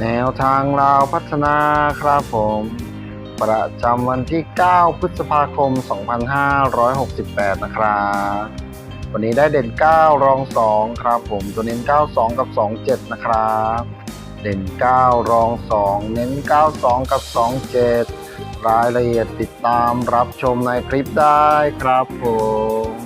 แนวทางราวพัฒนาครับผม ประจำวันที่ 9 พฤษภาคม 2568 นะครับ วันนี้ได้เด่น 9 รอง 2 ครับผม ตัวเน้น 92 กับ 27 นะครับ เด่น 9 รอง 2 เน้น 92 กับ 27 รายละเอียดติดตามรับชมในคลิปได้ครับผม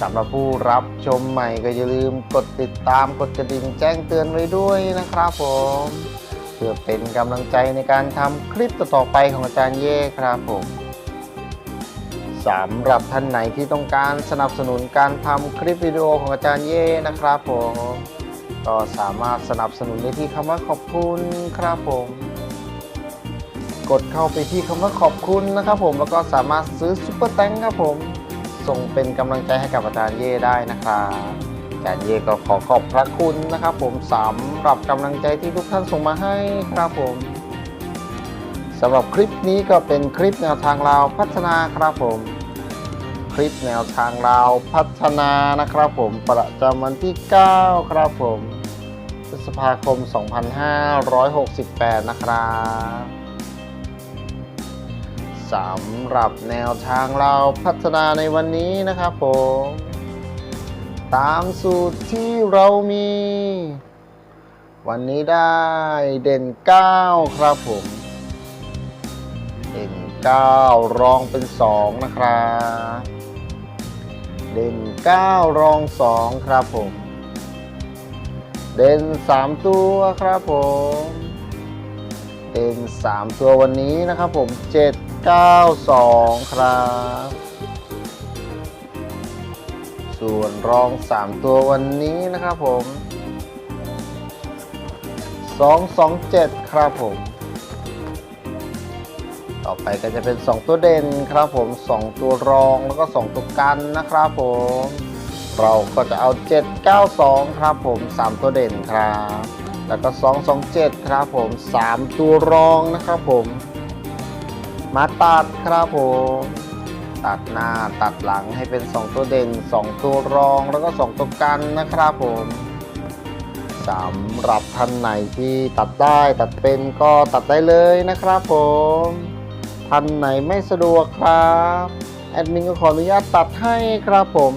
สำหรับผู้รับชมใหม่ก็อย่าลืมกดติดตามกดกระดิ่งแจ้งเตือนไว้ด้วยนะครับผม เพื่อเป็นกำลังใจในการทำคลิปต่อๆไปของอาจารย์เย่ครับผมสำหรับท่านไหนที่ต้องการสนับสนุนการทำคลิปวิดีโอของอาจารย์เย่นะครับผม ก็สามารถสนับสนุนได้ที่คำว่าขอบคุณครับผม กดเข้าไปที่คำว่าขอบคุณนะครับผมแล้วก็สามารถซื้อซุปเปอร์แตงครับผม ส่งเป็นกำลังใจให้กับอาจารย์เย่ได้นะครับอาจารย์เย่ก็ขอขอบพระคุณนะครับ ผมสำหรับกำลังใจที่ทุกท่านส่งมาให้ครับผมสำหรับคลิปนี้ก็เป็นคลิปแนวทางเราวพัฒนาครับผม คลิปแนวทางเราวพัฒนานะครับผมประจำวันที่ 9 ครับผมพฤษภาคม 2568 นะครับ สำหรับแนวทางเราพัฒนาในวันนี้นะครับผม ตามสูตรที่เรามี วันนี้ได้เด่น 9 ครับผม เด่น 9 รองเป็น 2 นะครับ เด่น 9 รอง 2 ครับผม เด่น 3 ตัวครับผมเด่น3ตัววันนี้นะครับผม 7 9 2 ครับ ส่วนรอง 3 ตัววันนี้นะครับผม 2 2 7 ครับผม ต่อไปก็จะเป็น 2 ตัวเด่นครับผม 2 ตัวรองแล้วก็ 2 ตัวกันนะครับผม เราก็จะเอา 7 9 2 ครับผม 3 ตัวเด่นครับ แล้วก็ 2 2 7 ครับผม 3 ตัวรองนะครับผม มาตัดครับผม ตัดหน้าตัดหลังให้เป็น 2 ตัวเด่น 2 ตัวรองแล้วก็ 2 ตัวกันนะครับผมสำหรับท่านไหนที่ตัดได้ตัดเป็นก็ตัดได้เลยนะครับผมท่านไหนไม่สะดวกครับแอดมินก็ขออนุญาตตัดให้ครับผม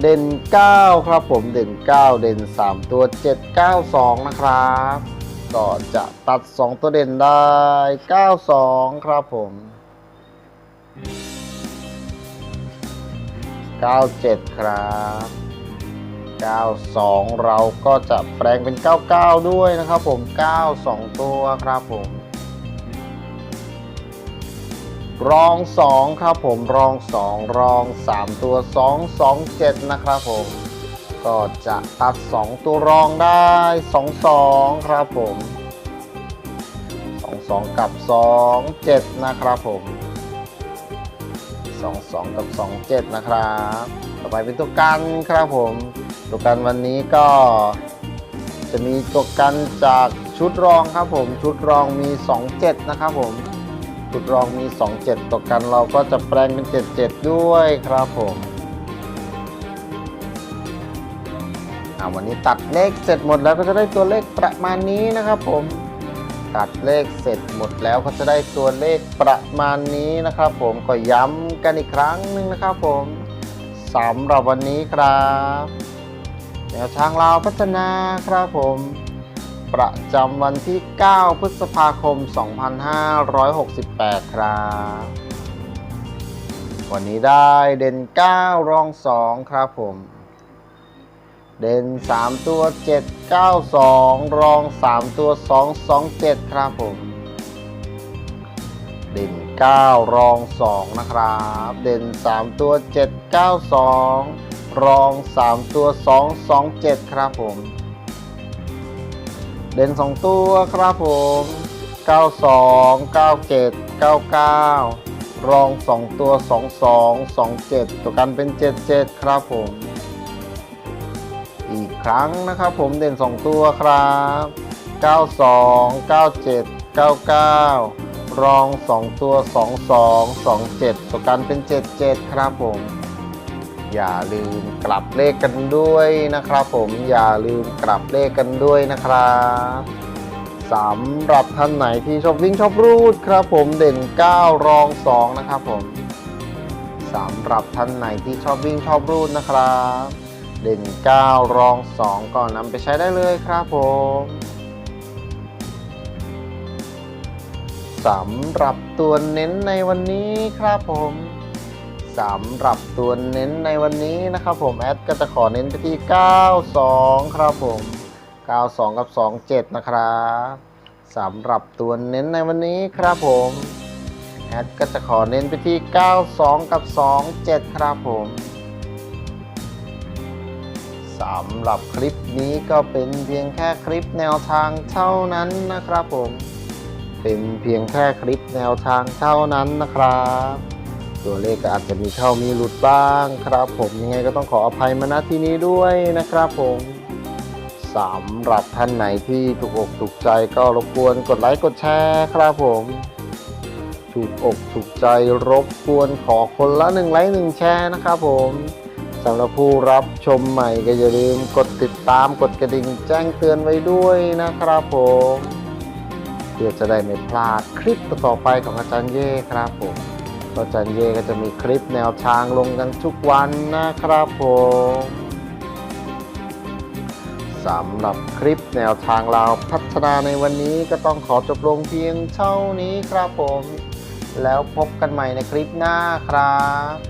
เด่น 9 ครับผมเด่น 9 เด่น 3 ตัว 7 9 2 นะครับ ก็จะตัด 2 ตัวเด่นได้ 92 ครับผม 97 ครับ 92 เราก็จะแปลงเป็น 99 ด้วยนะครับผม 92 ตัวครับผม รอง 2 ครับผม รอง 2 รอง 3 ตัว 2 2 7 นะครับผม ก็จะตัด 2 ตัวรองได้ 2 2 ครับผม 2 2 กับ 2 7 นะครับผม 2 2 กับ 2 7 นะครับ ต่อไปเป็นตัวกันครับผม ตัวกันวันนี้ก็จะมีตัวกันจากชุดรองครับผม ชุดรองมี 2 7 นะครับผม ชุดรองมี 2 7 ตัวกันเราก็จะแปลงเป็น 7 7 ด้วยครับผม อ่าวันนี้ตัดเลขเสร็จหมดแล้วก็จะได้ตัวเลขประมาณนี้นะครับผม ตัดเลขเสร็จหมดแล้วก็จะได้ตัวเลขประมาณนี้นะครับผมก็ย้ำกันอีกครั้งหนึ่งนะครับผมสำหรับวันนี้ครับแนวทางลาวพัฒนาครับผม ประจำวันที่ 9 พฤษภาคม 2568 ครับ วันนี้ได้เด่น 9 รอง 2 ครับผม เด่น 3 ตัว 7 9 2 รอง 3 ตัว 2 2 7 ครับผม เด่น 9 รอง 2 นะครับ เด่น 3 ตัว 7 9 2 รอง 3 ตัว 2 2 7 ครับผม เด่น 2 ตัวครับผม 92 97 99 รอง 2 ตัว 22 27 ตัวกันเป็น 77 ครับผม ครั้งนะครับผมเด่น 2 ตัวครับ 92 97 99 รอง 2 ตัว 22 27 ตัวกันเป็น 77 ครับผม อย่าลืมกลับเลขกันด้วยนะครับผมอย่าลืมกลับเลขกันด้วยนะครับสำหรับท่านไหนที่ชอบวิ่งชอบรูดครับผมเด่น 9 รอง 2 นะครับผมสำหรับท่านไหนที่ชอบวิ่งชอบรูดนะครับ เด่น 9 รอง 2 ก่อนนำไปใช้ได้เลยครับผมสำหรับตัวเน้นในวันนี้ครับผมสำหรับตัวเน้นในวันนี้นะครับผมแอดก็จะขอเน้นไปที่ 92 ครับผม 92 กับ 27 นะครับสำหรับตัวเน้นในวันนี้ครับผมแอดก็จะขอเน้นไปที่ 92 กับ 27 ครับผม สำหรับคลิปนี้ก็เป็นเพียงแค่คลิปแนวทางเท่านั้นนะครับผม เป็นเพียงแค่คลิปแนวทางเท่านั้นนะครับ ตัวเลขก็อาจจะมีเข้ามีหลุดบ้างครับ ผมยังไงก็ต้องขออภัยมาณที่นี้ด้วยนะครับผมสำหรับท่านไหนที่ถูกอกถูกใจก็รบกวนกดไลค์กดแชร์ครับผมถูกอกถูกใจรบกวนขอคนละหนึ่งไลค์หนึ่งแชร์นะครับผม สำหรับผู้รับชมใหม่ก็อย่าลืมกดติดตามกดกระดิ่งแจ้งเตือนไว้ด้วยนะครับผมเพื่อจะได้ไม่พลาดคลิปต่อไปของอาจารย์เย่ครับผมอาจารย์เย่ก็จะมีคลิปแนวทางลงกันทุกวันนะครับผมสำหรับคลิปแนวทางเราวพัฒนาในวันนี้ก็ต้องขอจบลงเพียงเท่านี้ครับผม แล้วพบกันใหม่ในคลิปหน้าครับ